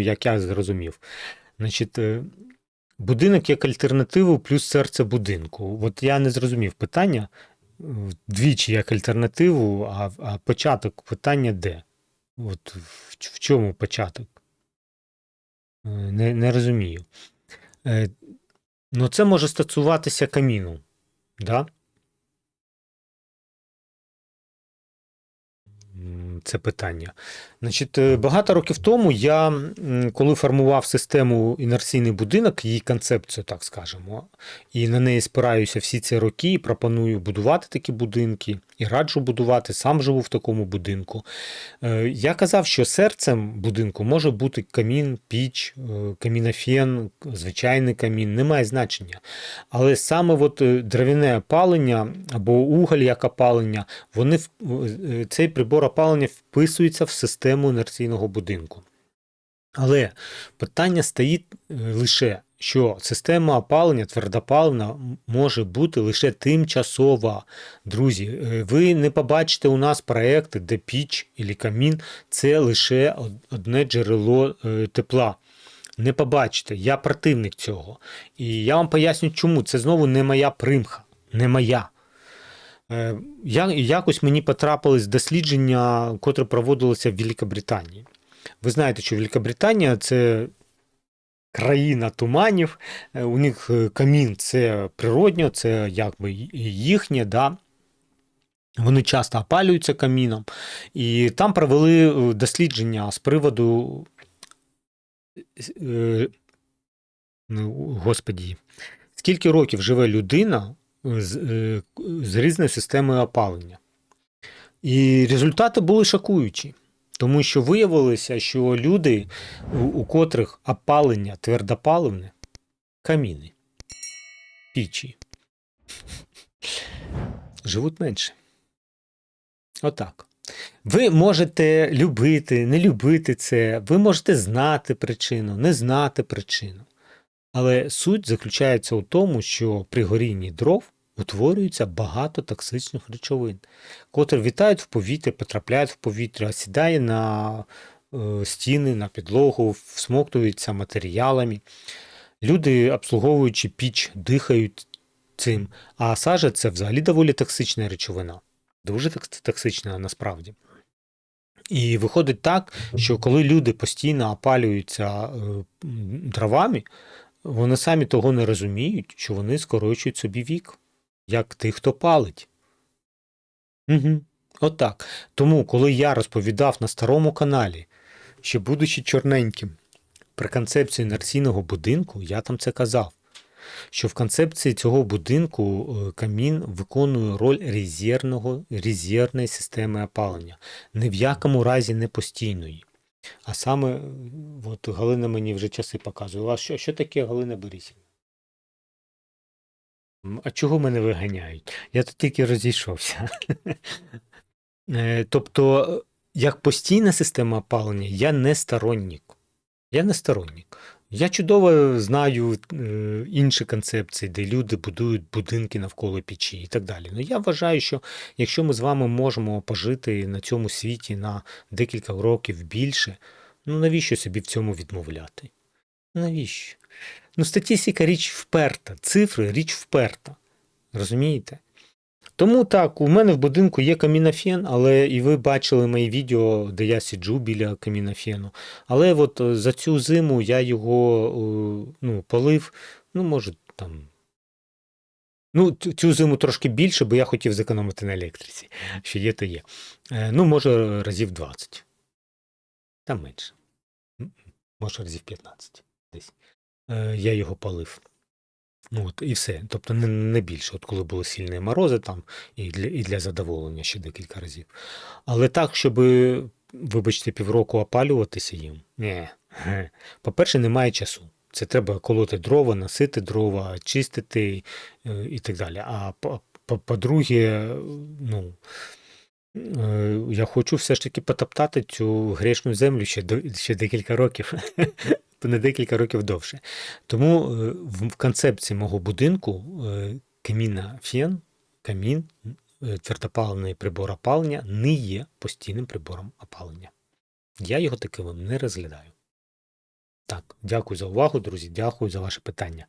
як я зрозумів. Значить, е, будинок як альтернативу плюс серце будинку. От я не зрозумів питання е, двічі як альтернативу, а, а початок питання де? От в, в чому початок? Е, Не, не розумію. Ну, це може стосуватися каміну. Да? Це питання. Значить, е, багато років тому я, коли формував систему інерційний будинок, її концепцію, так скажемо, і на неї спираюся всі ці роки, і пропоную будувати такі будинки, і раджу будувати, сам живу в такому будинку. Е, Я казав, що серцем будинку може бути камін, піч, е, камінофен, звичайний камін, немає значення. Але саме от е, дерев'яне опалення або уголь як опалення, вони цей прибор опалення вписується в систему інерційного будинку. Але питання стоїть е, лише, що система опалення твердопаливна може бути лише тимчасова. Друзі, е, ви не побачите у нас проекти, де піч і камін це лише одне джерело е, тепла. Не побачите, я противник цього. І я вам поясню, чому. Це знову не моя примха, не моя. Е, Я, якось мені потрапилось дослідження, котре проводилося в Великобританії. Ви знаєте, що Великобританія це країна туманів, е, у них е, камін це природньо, це якби їхнє, да? Вони часто опалюються каміном. І там провели дослідження з приводу. Ну, господі, скільки років живе людина з, е, з різною системою опалення. І результати були шокуючі, тому що виявилося, що люди, у, у котрих опалення твердопаливне, каміни, пічі, живуть менше. Отак. Ви можете любити, не любити це, ви можете знати причину, не знати причину. Але суть заключається у тому, що при горінні дров утворюється багато токсичних речовин, котрі вітають в повітря, потрапляють в повітря, сідає на е, стіни, на підлогу, всмоктуються матеріалами. Люди, обслуговуючи піч, дихають цим. А сажа це взагалі доволі токсична речовина. Дуже токсична насправді. І виходить так, що коли люди постійно опалюються е, дровами, вони самі того не розуміють, що вони скорочують собі вік, як тих, хто палить. Угу. Отак. Тому, коли я розповідав на старому каналі, що будучи чорненьким, при концепції інерційного будинку, я там це казав, що в концепції цього будинку е, камін виконує роль резервного, резервної системи опалення, ні в якому разі не постійної. А саме, от Галина мені вже часи показує. А що, що таке Галина Борисівна? А чого мене виганяють? Я тут тільки розійшовся. Е, Тобто, як постійна система опалення, я не сторонник. Я не сторонник. Я чудово знаю е, інші концепції, де люди будують будинки навколо печі і так далі. Ну я вважаю, що якщо ми з вами можемо пожити на цьому світі на декілька років більше, ну навіщо собі в цьому відмовляти? Навіщо? Ну, статистика річ вперта, цифри річ вперта. Розумієте? Тому так, у мене в будинку є камінофен, але і ви бачили мої відео, де я сиджу біля камінофену. Але от е, за цю зиму я його е, ну, полив, ну, може, там. Ну, цю- зиму трошки більше, бо я хотів зекономити на електриці. Що є, то є. Е, Ну, може, разів 20. Там менше. Може, разів 15 десь. Я його полив. От, і все. Тобто не, не більше, от коли були сильні морози там, і для, і для задоволення ще декілька разів. Але так, щоб, вибачте, півроку опалюватися їм. Ні. По-перше, немає часу. Це треба колоти дрова, носити дрова, чистити е, і так далі. А по- по- по-друге, ну, е, я хочу все ж таки потоптати цю грешну землю ще, ще декілька років. на декілька років довше. Тому е, в концепції мого будинку е, каміна фен, камін, твердопалений твердопаливний прибор опалення не є постійним прибором опалення. Я його таким не розглядаю. Так, дякую за увагу, друзі. Дякую за ваше питання.